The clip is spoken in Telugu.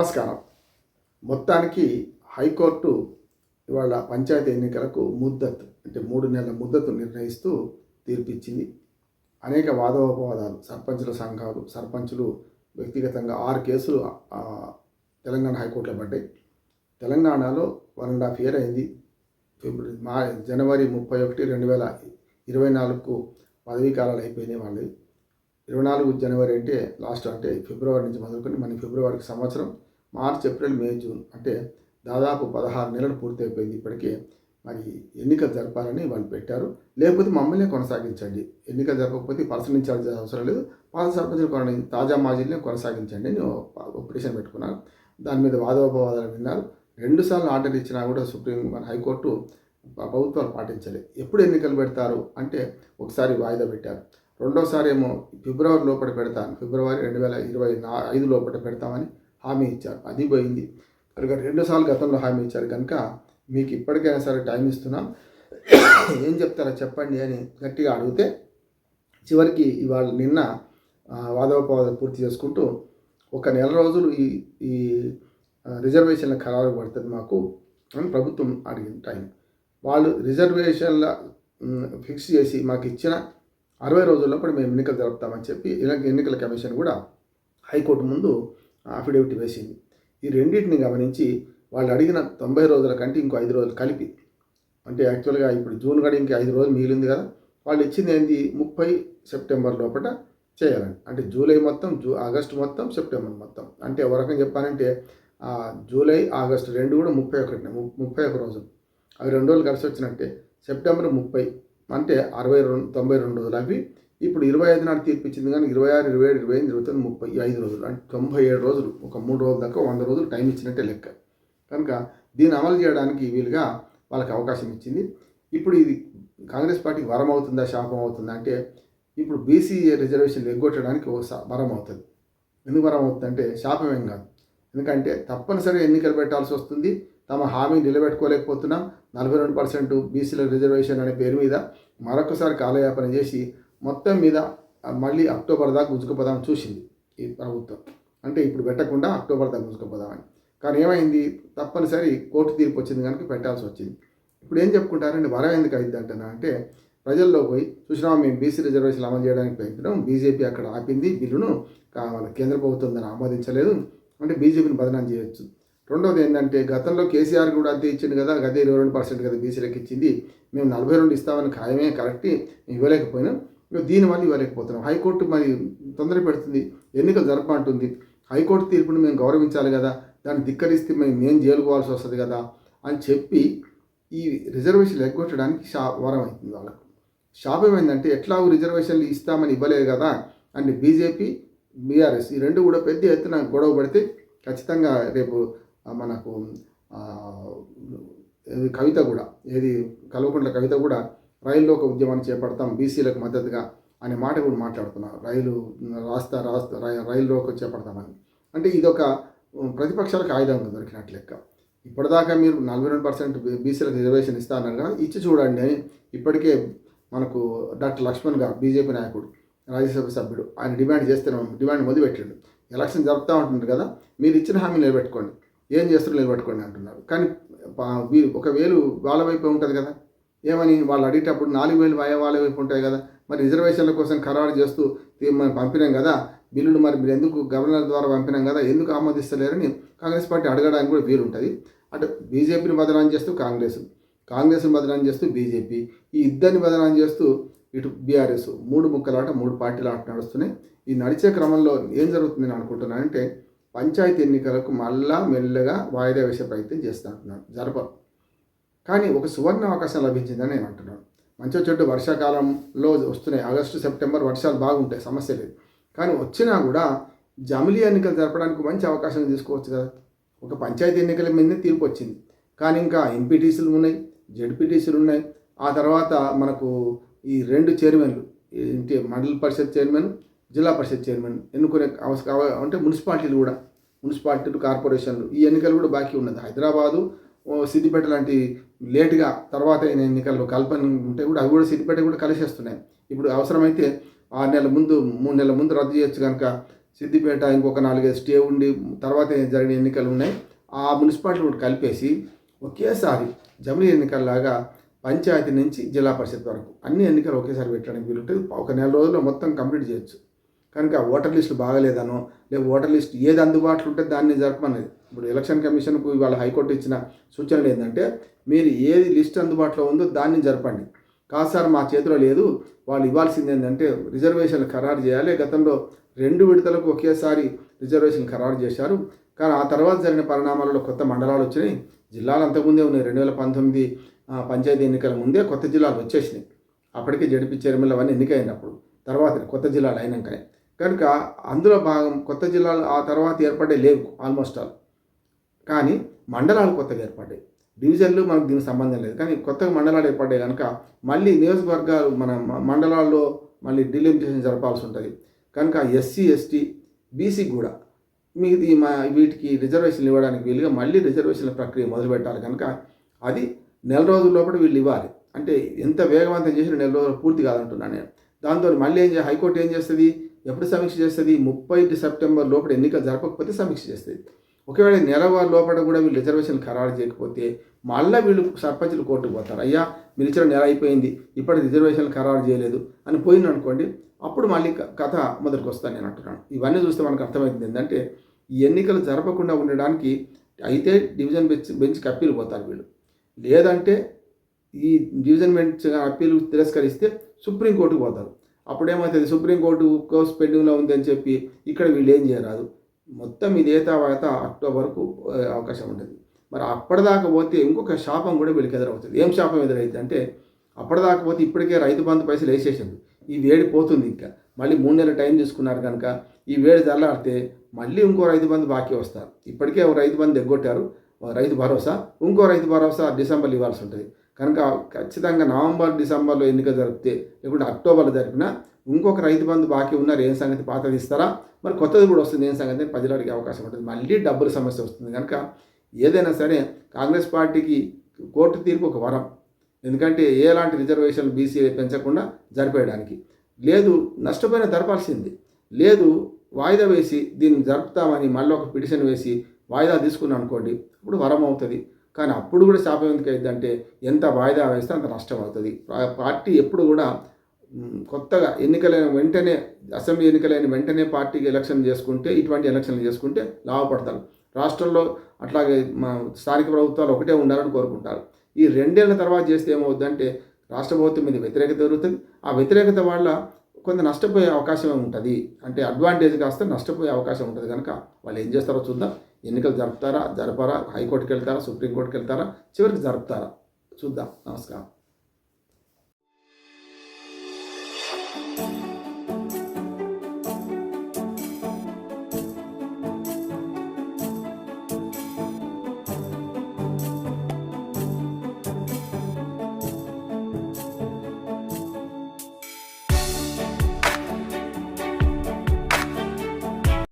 నమస్కారం. మొత్తానికి హైకోర్టు ఇవాళ పంచాయతీ ఎన్నికలకు ముద్దత్ అంటే మూడు నెలల ముద్దతు నిర్ణయిస్తూ తీర్పిచ్చింది. అనేక వాదోపవాదాలు సర్పంచుల సంఘాలు సర్పంచులు వ్యక్తిగతంగా ఆరు కేసులు తెలంగాణ హైకోర్టులో పడ్డాయి. తెలంగాణలో వన్ అండ్ హాఫ్ ఇయర్ అయింది. ఫిబ్రవరి మా జనవరి ముప్పై ఒకటి రెండు వేల ఇరవై నాలుగుకు పదవీ కాలాలు అయిపోయినాయి వాళ్ళవి. ఇరవై నాలుగు జనవరి అంటే లాస్ట్ అంటే ఫిబ్రవరి నుంచి మొదలుకొని మన ఫిబ్రవరికి సంవత్సరం మార్చ్ ఏప్రిల్ మే జూన్ అంటే దాదాపు పదహారు నెలలు పూర్తయిపోయింది ఇప్పటికే. మరి ఎన్నికలు జరపాలని వాళ్ళు పెట్టారు. లేకపోతే మమ్మల్ని కొనసాగించండి. ఎన్నికలు జరపకపోతే పరిశీలించాల్సిన అవసరం లేదు. పాత సర్పంచులు కొన తాజా మాజీలనే కొనసాగించండి అని ఒక పిటిషన్ పెట్టుకున్నారు. దాని మీద వాదోపవాదాలు విన్నారు. రెండుసార్లు ఆర్డర్ ఇచ్చినా కూడా సుప్రీం మన హైకోర్టు ప్రభుత్వాలు పాటించలేదు ఎప్పుడు ఎన్నికలు పెడతారు అంటే ఒకసారి వాయిదా పెట్టారు. రెండోసారి ఏమో ఫిబ్రవరి లోపల పెడతాను. ఫిబ్రవరి రెండు వేల ఇరవై నా ఐదు లోపల పెడతామని హామీ ఇచ్చారు. అది పోయింది. కనుక రెండుసార్లు గతంలో హామీ ఇచ్చారు. కనుక మీకు ఇప్పటికైనా సరే టైం ఇస్తున్నాం. ఏం చెప్తారో చెప్పండి అని గట్టిగా అడిగితే చివరికి ఇవాళ నిన్న వాదోపవాద పూర్తి చేసుకుంటూ ఒక నెల రోజులు ఈ ఈ రిజర్వేషన్ల ఖరారు పడుతుంది మాకు అని ప్రభుత్వం అడిగింది టైం. వాళ్ళు రిజర్వేషన్ల ఫిక్స్ చేసి మాకు ఇచ్చిన అరవై రోజుల్లో కూడా మేము ఎన్నికలు జరుపుతామని చెప్పి ఎన్నికల కమిషన్ కూడా హైకోర్టు ముందు అఫిడవిట్ వేసింది. ఈ రెండింటిని గమనించి వాళ్ళు అడిగిన తొంభై రోజుల కంటే ఇంకో ఐదు రోజులు కలిపి అంటే యాక్చువల్గా ఇప్పుడు జూన్ కూడా ఇంక ఐదు రోజులు మిగిలింది కదా వాళ్ళు ఇచ్చింది ఏంది? ముప్పై సెప్టెంబర్ లోపల చేయాలని. అంటే జూలై మొత్తం జూ ఆగస్టు మొత్తం సెప్టెంబర్ మొత్తం. అంటే ఒక రకంగా చెప్పాలంటే జూలై ఆగస్టు రెండు కూడా ముప్పై ఒకటి ము- ముప్పై ఒక రోజులు. అవి రెండు రోజులు కలిసి వచ్చినట్టే సెప్టెంబర్ ముప్పై అంటే అరవై రెండు తొంభై రెండు రోజులు అవి ఇప్పుడు ఇరవై ఐదు నాడు తీర్పిచ్చింది కానీ ఇరవై ఆరు ఇరవై ఏడు ఇరవై ఎనిమిది ఇరవై తొమ్మిది ముప్పై ఐదు రోజులు అంటే తొంభై ఏడు రోజులు ఒక మూడు రోజుల దాకా వంద రోజులు టైం ఇచ్చినట్టే లెక్క. కనుక దీన్ని అమలు చేయడానికి వీలుగా వాళ్ళకి అవకాశం ఇచ్చింది. ఇప్పుడు ఇది కాంగ్రెస్ పార్టీ వరం అవుతుందా శాపం అవుతుందా అంటే ఇప్పుడు బీసీ రిజర్వేషన్లు ఎగ్గొట్టడానికి ఒక వరం అవుతుంది. ఎందుకు వరం అవుతుందంటే శాపం ఏం కాదు. ఎందుకంటే తప్పనిసరిగా ఎన్నికలు పెట్టాల్సి వస్తుంది. తమ హామీ నిలబెట్టుకోలేకపోతున్నాం. నలభై రెండు పర్సెంట్ బీసీల రిజర్వేషన్ అనే పేరు మీద మరొకసారి కాలయాపన చేసి మొత్తం మీద మళ్ళీ అక్టోబర్ దాకా గుంజుకుపోదామని చూసింది ఈ ప్రభుత్వం. అంటే ఇప్పుడు పెట్టకుండా అక్టోబర్ దాకా గుంజుకుపోదామని కానీ ఏమైంది? తప్పనిసరి కోర్టు తీర్పు వచ్చింది కనుక పెట్టాల్సి వచ్చింది. ఇప్పుడు ఏం చెప్పుకుంటారంటే వరం ఎందుకు అయింది అంటున్నా అంటే ప్రజల్లో పోయి చూసినా మేము బీసీ రిజర్వేషన్ అమలు చేయడానికి ప్రయత్నం బీజేపీ అక్కడ ఆపింది. బిల్లును కావాలి కేంద్ర ప్రభుత్వం దాన్ని ఆమోదించలేదు. అంటే బీజేపీని బదనాం చేయొచ్చు. రెండోది ఏంటంటే గతంలో కేసీఆర్ కూడా అంతే ఇచ్చింది కదా గదే ఇరవై రెండు పర్సెంట్ కదా బీసీలకు ఇచ్చింది. మేము నలభై రెండు ఇస్తామని ఖాయమే కరెక్ట్ ఇవ్వలేకపోయినా. దీనివల్ల ఇవ్వలేకపోతున్నాం. హైకోర్టు మరి తొందర పెడుతుంది. ఎన్నికలు జరపంటుంది హైకోర్టు తీర్పును మేము గౌరవించాలి కదా. దాన్ని ధిక్కరిస్తే మేము మేం జైలుకోవాల్సి వస్తుంది కదా అని చెప్పి ఈ రిజర్వేషన్లు ఎగ్గొట్టడానికి షా వరం అవుతుంది వాళ్ళకు. శాపం ఏంటంటే ఎట్లాగూ రిజర్వేషన్లు ఇస్తామని ఇవ్వలేదు కదా అండ్ బీజేపీ బీఆర్ఎస్ ఈ రెండు కూడా పెద్ద ఎత్తున గొడవ పడితే ఖచ్చితంగా రేపు మనకు కవిత కూడా ఏది కల్వకుంట్ల కవిత కూడా రైల్లో ఒక ఉద్యమాన్ని చేపడతాం బీసీలకు మద్దతుగా అనే మాట కూడా మాట్లాడుతున్నారు. రైలు రాస్తా రాస్తా రై- రైల్లో ఒక చేపడతామని. అంటే ఇదొక ప్రతిపక్షాలకు ఆయుధం దొరికినట్లు లెక్క. ఇప్పటిదాకా మీరు నలభై రెండు పర్సెంట్ బీసీలకు రిజర్వేషన్ ఇస్తా కదా ఇచ్చి చూడండి అని ఇప్పటికే మనకు డాక్టర్ లక్ష్మణ్ గారు బీజేపీ నాయకుడు రాజ్యసభ సభ్యుడు ఆయన డిమాండ్ చేస్తే డిమాండ్ మొదలుపెట్టాడు ఎలక్షన్ జరుపుతూ ఉంటుంది కదా మీరు ఇచ్చిన హామీ నిలబెట్టుకోండి. ఏం చేస్తారో నిలబెట్టుకోండి అంటున్నారు. కానీ ఒకవేళ వీ- ఒక వేలు వాళ్ళ వైపే ఉంటుంది కదా. ఏమని వాళ్ళు అడిగేటప్పుడు నాలుగు వేలు వాయవాళ్ళ వైపు ఉంటాయి కదా. మరి రిజర్వేషన్ల కోసం ఖరారు చేస్తూ మనం పంపినాం కదా. బిల్లులు మరి మీరు ఎందుకు గవర్నర్ ద్వారా పంపినాం కదా? ఎందుకు ఆమోదిస్తలేరని కాంగ్రెస్ పార్టీ అడగడానికి కూడా వీలు ఉంటుంది అటు బీజేపీని బదనాం చేస్తూ కాంగ్రెస్ కాంగ్రెస్ని బదనాం చేస్తూ బీజేపీ ఈ ఇద్దరిని బదనాం చేస్తూ ఇటు బీఆర్ఎస్ మూడు ముక్కలాట మూడు పార్టీల ఆట నడుస్తున్నాయి. ఈ నడిచే క్రమంలో ఏం జరుగుతుంది నేను అనుకుంటున్నానంటే పంచాయతీ ఎన్నికలకు మళ్ళా మెల్లగా వాయిదా వేసే ప్రయత్నం చేస్తా అంటున్నాను. జరపరు కానీ ఒక సువర్ణ అవకాశం లభించిందని నేను అంటున్నాను. మంచి చెట్టు వర్షాకాలంలో వస్తున్నాయి. ఆగస్టు సెప్టెంబర్ వర్షాలు బాగుంటాయి సమస్య లేదు. కానీ వచ్చినా కూడా జమిలీ ఎన్నికలు జరపడానికి మంచి అవకాశం తీసుకోవచ్చు కదా. ఒక పంచాయతీ ఎన్నికల మీదనే తీర్పు వచ్చింది. కానీ ఇంకా ఎంపీటీసీలు ఉన్నాయి జడ్పీటీసీలు ఉన్నాయి. ఆ తర్వాత మనకు ఈ రెండు చైర్మన్లు ఏంటి మండల పరిషత్ చైర్మన్ జిల్లా పరిషత్ చైర్మన్ ఎన్నుకునే అవసరం అంటే మున్సిపాలిటీలు కూడా మున్సిపాలిటీలు కార్పొరేషన్లు ఈ ఎన్నికలు కూడా బాకీ ఉన్నది. హైదరాబాదు సిద్దిపేట లాంటి లేటుగా తర్వాత అయిన ఎన్నికల్లో కల్పన ఉంటే కూడా అవి కూడా సిద్దిపేట కూడా కలిసేస్తున్నాయి. ఇప్పుడు అవసరమైతే ఆరు నెలల ముందు మూడు నెలల ముందు రద్దు చేయొచ్చు కనుక సిద్దిపేట ఇంకొక నాలుగైదు స్టే ఉండి తర్వాత జరిగిన ఎన్నికలు ఉన్నాయి. ఆ మున్సిపాలిటీ కూడా కలిపేసి ఒకేసారి జమిలీ ఎన్నికల్లాగా పంచాయతీ నుంచి జిల్లా పరిషత్ వరకు అన్ని ఎన్నికలు ఒకేసారి పెట్టడానికి వీలుంటుంది ఒక నెల రోజుల్లో మొత్తం కంప్లీట్ చేయొచ్చు. కనుక ఓటర్ లిస్టు బాగలేదనో లేదా ఓటర్ లిస్ట్ ఏది అందుబాటులో ఉంటే దాన్ని జరపమనేది ఇప్పుడు ఎలక్షన్ కమిషన్కు ఇవాళ హైకోర్టు ఇచ్చిన సూచనలు ఏంటంటే మీరు ఏది లిస్ట్ అందుబాటులో ఉందో దాన్ని జరపండి. కాదు సార్ మా చేతిలో లేదు. వాళ్ళు ఇవ్వాల్సింది ఏంటంటే రిజర్వేషన్లు ఖరారు చేయాలి. గతంలో రెండు విడతలకు ఒకేసారి రిజర్వేషన్ ఖరారు చేశారు. కానీ ఆ తర్వాత జరిగిన పరిణామాలలో కొత్త మండలాలు వచ్చినాయి. జిల్లాలు అంతకుముందే ఉన్నాయి. రెండు వేల పంతొమ్మిది పంచాయతీ ఎన్నికల ముందే కొత్త జిల్లాలు వచ్చేసినాయి. అప్పటికే జడిపి చైర్మన్లు అవన్నీ ఎన్నికైనప్పుడు తర్వాత కొత్త జిల్లాలు అయినాకనే. కనుక అందులో భాగం కొత్త జిల్లాలు ఆ తర్వాత ఏర్పడే లేవు ఆల్మోస్ట్ ఆల్ కానీ మండలాలు కొత్తగా ఏర్పడ్డాయి. డివిజన్లు మనకు దీనికి సంబంధం లేదు. కానీ కొత్తగా మండలాలు ఏర్పడ్డాయి కనుక మళ్ళీ నియోజకవర్గాలు మన మండలాల్లో మళ్ళీ డిలిమిటేషన్ జరపాల్సి ఉంటుంది. కనుక ఎస్సీ ఎస్టీ బీసీ కూడా మీది మా వీటికి రిజర్వేషన్లు ఇవ్వడానికి వీలుగా మళ్ళీ రిజర్వేషన్ల ప్రక్రియ మొదలుపెట్టాలి కనుక అది నెల రోజుల లోపల వీళ్ళు ఇవ్వాలి. అంటే ఎంత వేగవంతం చేసిన నెల రోజులు పూర్తి కాదంటున్నాను నేను. దాంతో మళ్ళీ ఏం హైకోర్టు ఏం చేస్తుంది? ఎప్పుడు సమీక్ష చేస్తుంది? ముప్పై సెప్టెంబర్ లోపల ఎన్నికలు జరపకపోతే సమీక్ష చేస్తుంది. ఒకవేళ నెల వారి లోపల కూడా వీళ్ళు రిజర్వేషన్ ఖరారు చేయకపోతే మళ్ళీ వీళ్ళు సర్పంచులు కోర్టుకు పోతారు. అయ్యా మీరు ఇచ్చిన నెల అయిపోయింది ఇప్పటికి రిజర్వేషన్లు ఖరారు చేయలేదు అని పోయింది అనుకోండి అప్పుడు మళ్ళీ క- కథ మొదటికి వస్తాను నేను అంటున్నాను. ఇవన్నీ చూస్తే మనకు అర్థమవుతుంది ఏంటంటే ఈ ఎన్నికలు జరపకుండా ఉండడానికి అయితే డివిజన్ బెంచ్ బెంచ్కి అప్పీలు పోతారు వీళ్ళు. లేదంటే ఈ డివిజన్ బెంచ్ అప్పీలు తిరస్కరిస్తే సుప్రీంకోర్టుకు పోతారు. అప్పుడేమవుతుంది సుప్రీంకోర్టు కోర్స్ పెండింగ్లో ఉంది అని చెప్పి ఇక్కడ వీళ్ళు ఏం చేయరాదు. మొత్తం ఇది తర్వాత అక్టోబర్కు అవకాశం ఉంటుంది. మరి అప్పటిదాకా పోతే ఇంకొక శాపం కూడా వీళ్ళకి ఎదురవుతుంది. ఏం శాపం ఎదురైతే అంటే అప్పటిదాకా పోతే ఇప్పటికే రైతు బంధు పైసలు వేసేసింది ఈ వేడి పోతుంది ఇంకా. మళ్ళీ మూడు నెలల టైం తీసుకున్నారు కనుక ఈ వేడి చల్లారితే మళ్ళీ ఇంకో రైతు బంధు బాకీ వస్తారు. ఇప్పటికే ఒక రైతు బంధు ఎగ్గొట్టారు. రైతు భరోసా ఇంకో రైతు భరోసా డిసెంబర్లో ఇవ్వాల్సి ఉంటుంది. కనుక ఖచ్చితంగా నవంబర్ డిసెంబర్లో ఎన్నిక జరిపితే లేకుంటే అక్టోబర్లో జరిపినా ఇంకొక రైతు బంధు బాకీ ఉన్నారు ఏం సంగతి పాతది ఇస్తారా మరి కొత్తది కూడా వస్తుంది ఏం సంగతి అని ప్రజలు అడిగే అవకాశం ఉంటుంది. మళ్ళీ డబ్బుల సమస్య వస్తుంది. కనుక ఏదైనా సరే కాంగ్రెస్ పార్టీకి కోర్టు తీర్పు ఒక వరం. ఎందుకంటే ఎలాంటి రిజర్వేషన్ బీసీ పెంచకుండా జరిపేయడానికి. లేదు నష్టపోయిన జరపాల్సింది. లేదు వాయిదా వేసి దీన్ని జరుపుతామని మళ్ళీ ఒక పిటిషన్ వేసి వాయిదా తీసుకున్నాం అనుకోండి ఇప్పుడు వరం అవుతుంది. కానీ అప్పుడు కూడా శాపం ఎందుకు అయిందంటే ఎంత వాయిదా వేస్తే అంత నష్టం అవుతుంది. పార్టీ ఎప్పుడు కూడా కొత్తగా ఎన్నికలైన వెంటనే అసెంబ్లీ ఎన్నికలైన వెంటనే పార్టీకి ఎలక్షన్ చేసుకుంటే ఇటువంటి ఎలక్షన్లు చేసుకుంటే లాభపడతారు. రాష్ట్రంలో అట్లాగే మా స్థానిక ప్రభుత్వాలు ఒకటే ఉండాలని కోరుకుంటారు. ఈ రెండేళ్ళ తర్వాత చేస్తే ఏమవుతుందంటే రాష్ట్ర ప్రభుత్వం మీద వ్యతిరేకత జరుగుతుంది ఆ వ్యతిరేకత వల్ల కొంత నష్టపోయే అవకాశం ఉంటుంది. అంటే అడ్వాంటేజ్ కాస్త నష్టపోయే అవకాశం ఉంటుంది. కనుక వాళ్ళు ఏం చేస్తారో చూద్దాం. ఎన్నికలు జరుపుతారా? జరపరా? హైకోర్టుకి వెళ్తారా సుప్రీంకోర్టుకి వెళ్తారా చివరికి జరుపుతారా? చూద్దాం. నమస్కారం.